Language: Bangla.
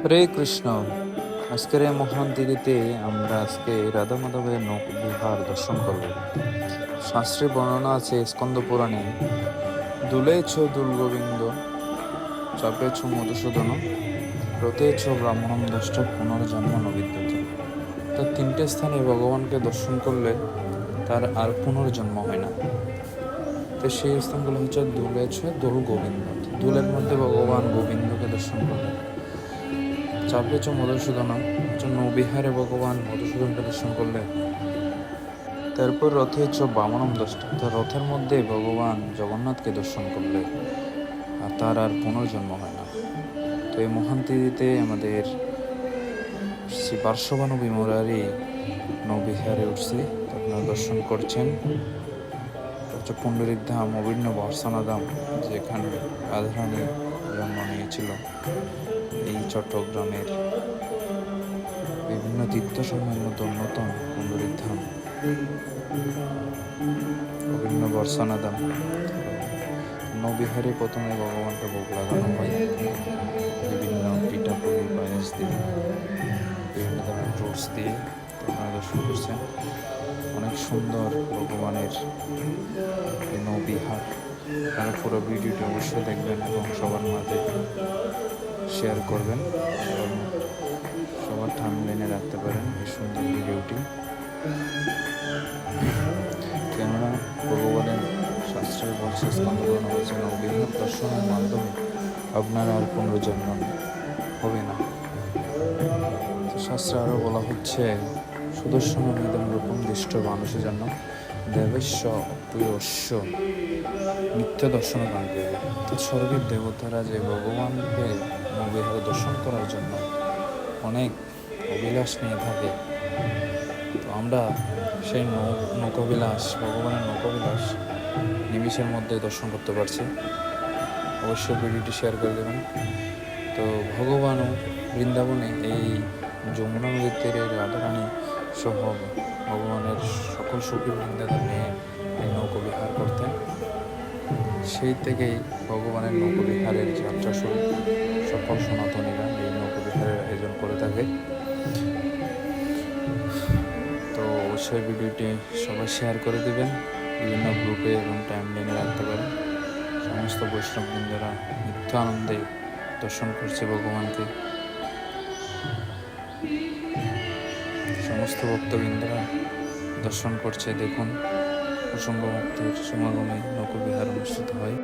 হরে কৃষ্ণ। আজকের এই মহান তিথিতে আমরা আজকে রাধা মাধবের নৌক বিহার দর্শন করব। শাস্ত্রে বর্ণনা আছে, স্কন্দ পুরাণে, দুলেছ দুল গোবিন্দ চাপেছ মধুসূদন, রতেছ ব্রাহ্মণম দষ্ট পুনর্জন্ম নবিদ্যুত। তার তিনটে স্থানে ভগবানকে দর্শন করলে তার আর পুনর্জন্ম হয় না। তো সেই স্থানগুলো হচ্ছে দুলেছ দোল গোবিন্দ দুলের মধ্যে ভগবান গোবিন্দকে দর্শন করলেন। চাপে চ মধুসূদন জন্য বিহারে ভগবান মধুসূদনকে দর্শন করলে। তারপর রথে চ বামনম দশটা। তো রথের মধ্যে ভগবান জগন্নাথকে দর্শন করলে, আর তার আর পুনর্জন্ম হয় না। তো এই মহান্তিতে আমাদের শ্রী পার্শ্ববানবী মুরারি নৌবিহারে উঠছে আপনারা দর্শন করছেন। হচ্ছে পুণ্ডরিক ধাম অভিন্ন বর্ষানা ধাম যেখানে রাধারানী জন্ম নিয়েছিল এই চট্টগ্রামের বিভিন্ন তীর্থসমূহের মধ্যে অন্যতম কুন্দরীর ধাম। বিভিন্ন বর্ষানা ধাম। নবিহারে প্রথমে ভগবানকে ভোগ লাগানো হয়। বিভিন্ন পিঠাপুলি, পায়েস দিয়ে, বিভিন্ন ধরনের ফ্রুটস দিয়ে আপনারা করছেন। অনেক সুন্দর ভগবানের নৌবিহার আপনারা পুরো ভিডিওটি অবশ্যই দেখবেন এবং সবার মাঝে শেয়ার করবেন। এবং সবার থামলেনে রাখতে পারেন এই সুন্দর ভিডিওটি। কেননা ভগবানের শাস্ত্রে বলছে স্কন্দগ্রহণ হচ্ছে নবীন দর্শনের মাধ্যমে আপনার আর পুনর্জন্ম হবে না। শাস্ত্রে আরও বলা হচ্ছে, সুদর্শন নিদম রূপম দৃষ্ট মানুষের জন্য দেবেশ্ব প্রিয়স্য নিত্য দর্শন করবে তো স্বর্গের দেবতারা যে ভগবানকে নবীহারে দর্শন করার জন্য অনেক অভিলাষ নিয়ে থাকে, তো আমরা সেই নৌকবিলাস ভগবানের নৌকবিলাস নিমিষের মধ্যে দর্শন করতে পারছি। অবশ্যই ভিডিওটি শেয়ার করে দেবেন। তো ভগবানও বৃন্দাবনে এই যমুনা নদীর তীরে রাধারানী সহ ভগবানের সকল সুখী বৃন্দাদের নিয়ে এই নৌকবিহার করতেন। সেই থেকেই ভগবানের নৌকবিহারের যাত্রা শুরু। সকল সনাতনীরা এই নৌকবিহারের আয়োজন করে থাকে। তো অবশ্যই ভিডিওটি সবাই শেয়ার করে দেবেন, বিভিন্ন গ্রুপে এবং টাইম লাইনে রাখতে পারেন। সমস্ত বৈষ্ণববৃন্দরা নিত্য আনন্দে দর্শন করছে ভগবানকে। সমস্ত ভক্তবৃন্দরা দর্শন করছে দেখুন প্রসঙ্গ ভক্তের সমাগমে নৌকবিহার অনুষ্ঠিত হয়।